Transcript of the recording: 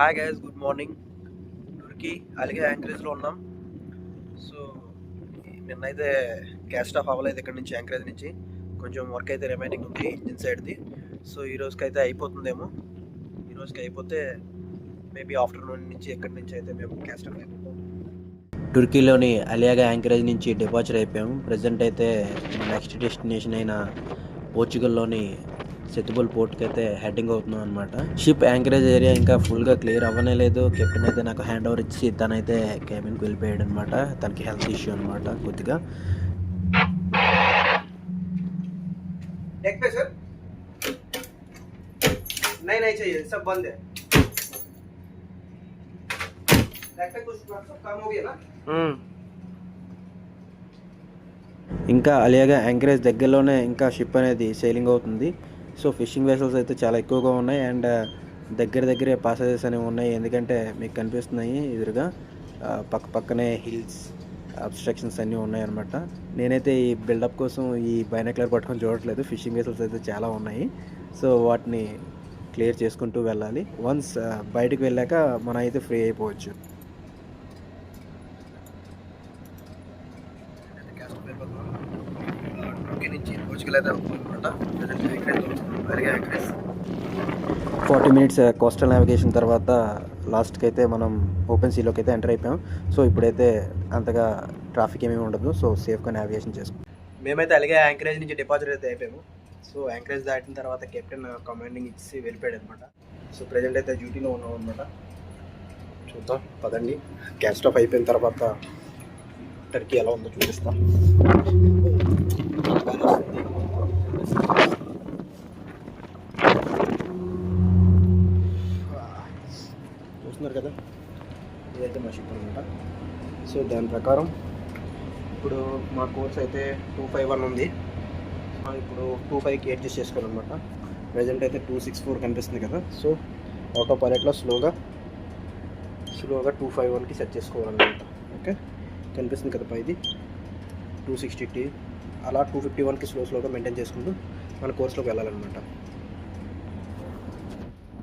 Hi guys good morning Turkey అలాగే యాంకరేజ్లో ఉన్నాం. సో నిన్నైతే క్యాస్ట్ ఆఫ్ అవ్వలేదు ఇక్కడ నుంచి యాంకరేజ్ నుంచి. కొంచెం వర్క్ అయితే రిమైనింగ్ ఉంది ఇంజిన్ సైడ్ది సో ఈ రోజుకి అయితే అయిపోతుందేమో. ఈ రోజుకి అయిపోతే మేబీ ఆఫ్టర్నూన్ నుంచి ఎక్కడి నుంచి అయితే మేము క్యాస్ట్ ఆఫ్ అయిపోతాం. టుర్కీలోని అలియాగా యాంకరేజ్ నుంచి డిపార్చర్ అయిపోయాము ప్రజెంట్ అయితే నెక్స్ట్ డెస్టినేషన్ అయిన పోర్చుగల్లోని సెతుబుల్ పోర్ట్కి అయితే హెడ్డింగ్ అవుతున్నాం అనమాట షిప్ యాంకరేజ్ ఏరియా ఇంకా ఫుల్గా క్లియర్ అవ్వనే లేదు కెప్టెన్ అయితే నాకు హ్యాండ్ ఓవర్ ఇచ్చి తనైతే కేబిన్కి వెళ్ళిపోయాడు అనమాట తనకి హెల్త్ ఇష్యూ అనమాట కొద్దిగా डेक पे सर नहीं नहीं चाहिए सब बंद है डेक पे कुछ सब काम हो गया ना ఇంకా అలియాగా యాంకరేజ్ దగ్గరలోనే ఇంకా షిప్ అనేది సేలింగ్ అవుతుంది సో ఫిషింగ్ వెసల్స్ అయితే చాలా ఎక్కువగా ఉన్నాయి అండ్ దగ్గర దగ్గరే పాసేజెస్ అనేవి ఉన్నాయి. ఎందుకంటే మీకు కనిపిస్తున్నాయి ఎదురుగా పక్క పక్కనే హిల్స్ అబ్స్ట్రక్షన్స్ అన్నీ ఉన్నాయన్నమాట. నేనైతే ఈ బిల్డప్ కోసం ఈ బైనక్లర్ పట్టుకొని చూడట్లేదు. ఫిషింగ్ వెసల్స్ అయితే చాలా ఉన్నాయి. సో వాటిని క్లియర్ చేసుకుంటూ వెళ్ళాలి. వన్స్ బయటకు వెళ్ళాక మనం అయితే ఫ్రీ అయిపోవచ్చు. ఫార్టీ మినిట్స్ కోస్టల్ నావిగేషన్ తర్వాత లాస్ట్కి అయితే మనం ఓపెన్ సీలోకి అయితే ఎంటర్ అయిపోయాం. సో ఇప్పుడైతే అంతగా ట్రాఫిక్ ఏమీ ఉండదు. సో సేఫ్గా నావిగేషన్ చేసుకుంటాం మేమైతే అలాగే యాంకరేజ్ నుంచి డిపాజిట్ అయితే అయిపోయాము. సో యాంకరేజ్ దాటిన తర్వాత కెప్టెన్ కమాండింగ్ ఇచ్చి వెళ్ళిపోయాడు అనమాట సో ప్రజెంట్ అయితే డ్యూటీలో ఉన్నాం అనమాట చూద్దాం. పదండి. గ్యాస్ స్టవ్ అయిపోయిన తర్వాత టర్కీ ఎలా ఉందో చూపిస్తాం. చూస్తున్నారు కదా? ఇదైతే మా షిప్ అనమాట సో దాని ప్రకారం ఇప్పుడు మా కోర్స్ అయితే టూ ఫైవ్ వన్ ఉంది. ఇప్పుడు టూ ఫైవ్కి అడ్జస్ట్ చేసుకోవాలన్నమాట. ప్రజెంట్ అయితే టూ సిక్స్ ఫోర్ కనిపిస్తుంది కదా? సో ఆటో పైలట్లో స్లోగా స్లోగా టూ ఫైవ్ వన్కి సెట్ చేసుకోవాలన్నమాట. ఓకే? కనిపిస్తుంది కదా పైది? టూ సిక్స్టీ టీ అలా టూ ఫిఫ్టీ వన్కి స్లో స్లోగా మెయింటైన్ చేసుకుంటూ మన కోర్సులోకి వెళ్ళాలన్నమాట.